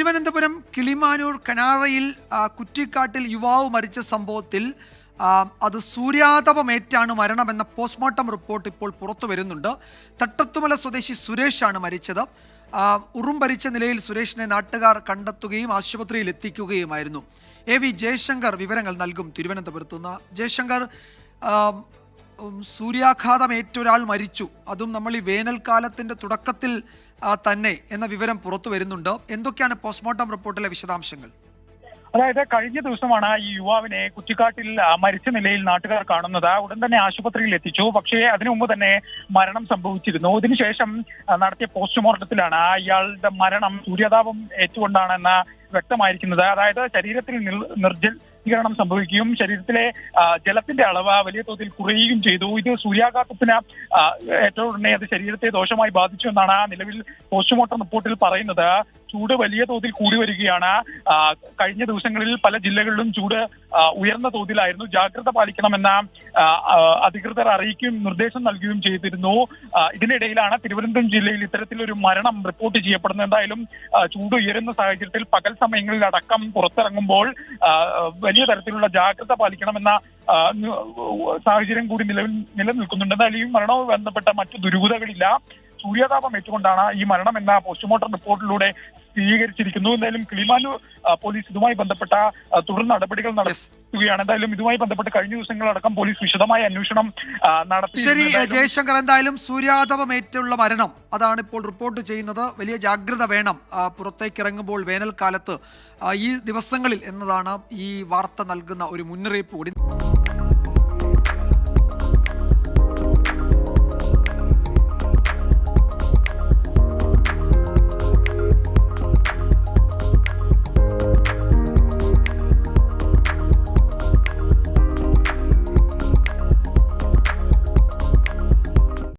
തിരുവനന്തപുരം കിളിമാനൂർ കനാറയിൽ കുറ്റിക്കാട്ടിൽ യുവാവ് മരിച്ച സംഭവത്തിൽ അത് സൂര്യാതപമേറ്റാണ് മരണമെന്ന പോസ്റ്റ്മോർട്ടം റിപ്പോർട്ട് ഇപ്പോൾ പുറത്തു വരുന്നുണ്ട്. തട്ടത്തുമല സ്വദേശി സുരേഷാണ് മരിച്ചത്. ഉറും ഉറുമ്പരിച്ച നിലയിൽ സുരേഷിനെ നാട്ടുകാർ കണ്ടെത്തുകയും ആശുപത്രിയിൽ എത്തിക്കുകയുമായിരുന്നു. എ വി ജയശങ്കർ വിവരങ്ങൾ നൽകും തിരുവനന്തപുരത്തുനിന്ന്. ജയശങ്കർ സൂര്യാഘാതമേറ്റൊരാൾ മരിച്ചു. അതും നമ്മൾ ഈ വേനൽക്കാലത്തിന്റെ തുടക്കത്തിൽ തന്നെ എന്ന വിവരം പുറത്തു വരുന്നുണ്ട്. എന്തൊക്കെയാണ് പോസ്റ്റ്മോർട്ടം റിപ്പോർട്ടിലെ വിശദാംശങ്ങൾ? അതായത് കഴിഞ്ഞ ദിവസമാണ് ഈ യുവാവിനെ കുറ്റിക്കാട്ടിൽ മരിച്ച നിലയിൽ നാട്ടുകാർ കാണുന്നത്. ഉടൻ തന്നെ ആശുപത്രിയിൽ എത്തിച്ചു. പക്ഷേ അതിനു മുമ്പ് തന്നെ മരണം സംഭവിച്ചിരുന്നു. ഇതിനുശേഷം നടത്തിയ പോസ്റ്റ്മോർട്ടത്തിലാണ് ഇയാളുടെ മരണം സൂര്യാതാപം ഏറ്റുകൊണ്ടാണെന്ന് വ്യക്തമായിരിക്കുന്നത്. അതായത് ശരീരത്തിൽ നിർ- നിർജലീകരണം സംഭവിക്കുകയും ശരീരത്തിലെ ജലത്തിന്റെ അളവ് വലിയ തോതിൽ കുറയുകയും ചെയ്തു. ഇത് സൂര്യാഘാതത്തിന് ഏറ്റവും ഉടനെ അത് ശരീരത്തെ ദോഷമായി ബാധിച്ചു എന്നാണ് നിലവിൽ പോസ്റ്റ്മോർട്ടം റിപ്പോർട്ടിൽ പറയുന്നത്. ചൂട് വലിയ തോതിൽ കൂടി വരികയാണ്. കഴിഞ്ഞ ദിവസങ്ങളിൽ പല ജില്ലകളിലും ചൂട് ഉയർന്ന തോതിലായിരുന്നു. ജാഗ്രത പാലിക്കണമെന്ന അധികൃതർ അറിയിക്കുകയും നിർദ്ദേശം നൽകുകയും ചെയ്തിരുന്നു. ഇതിനിടയിലാണ് തിരുവനന്തപുരം ജില്ലയിൽ ഇത്തരത്തിലൊരു മരണം റിപ്പോർട്ട് ചെയ്യപ്പെടുന്നത്. എന്തായാലും ചൂട് ഉയരുന്ന സാഹചര്യത്തിൽ പകൽ സമയങ്ങളിൽ അടക്കം പുറത്തിറങ്ങുമ്പോൾ വലിയ തരത്തിലുള്ള ജാഗ്രത പാലിക്കണമെന്ന സാഹചര്യം കൂടി നിലവിൽ നിലനിൽക്കുന്നുണ്ട്. എന്തായാലും ഈ മരണവുമായി ബന്ധപ്പെട്ട മറ്റു ദുരൂഹതകളില്ല. സൂര്യാതാപം ഏറ്റുകൊണ്ടാണ് ഈ മരണം എന്ന പോസ്റ്റ്മോർട്ടം റിപ്പോർട്ടിലൂടെ സ്ഥിരീകരിച്ചിരിക്കുന്നു. എന്തായാലും കിളിമാനൂർ പോലീസ് ഇതുമായി ബന്ധപ്പെട്ട തുടർ നടപടികൾ നടത്തുകയാണ് എന്തായാലും ഇതുമായി ബന്ധപ്പെട്ട് കഴിഞ്ഞ ദിവസങ്ങളടക്കം പോലീസ് വിശദമായ അന്വേഷണം നടത്തി ശരി ജയശങ്കർ എന്തായാലും സൂര്യാതപമേറ്റുള്ള മരണം അതാണ് ഇപ്പോൾ റിപ്പോർട്ട് ചെയ്യുന്നത്. വലിയ ജാഗ്രത വേണം പുറത്തേക്ക് ഇറങ്ങുമ്പോൾ വേനൽക്കാലത്ത് ഈ ദിവസങ്ങളിൽ എന്നതാണ് ഈ വാർത്ത നൽകുന്ന ഒരു മുന്നറിയിപ്പ് കൂടി.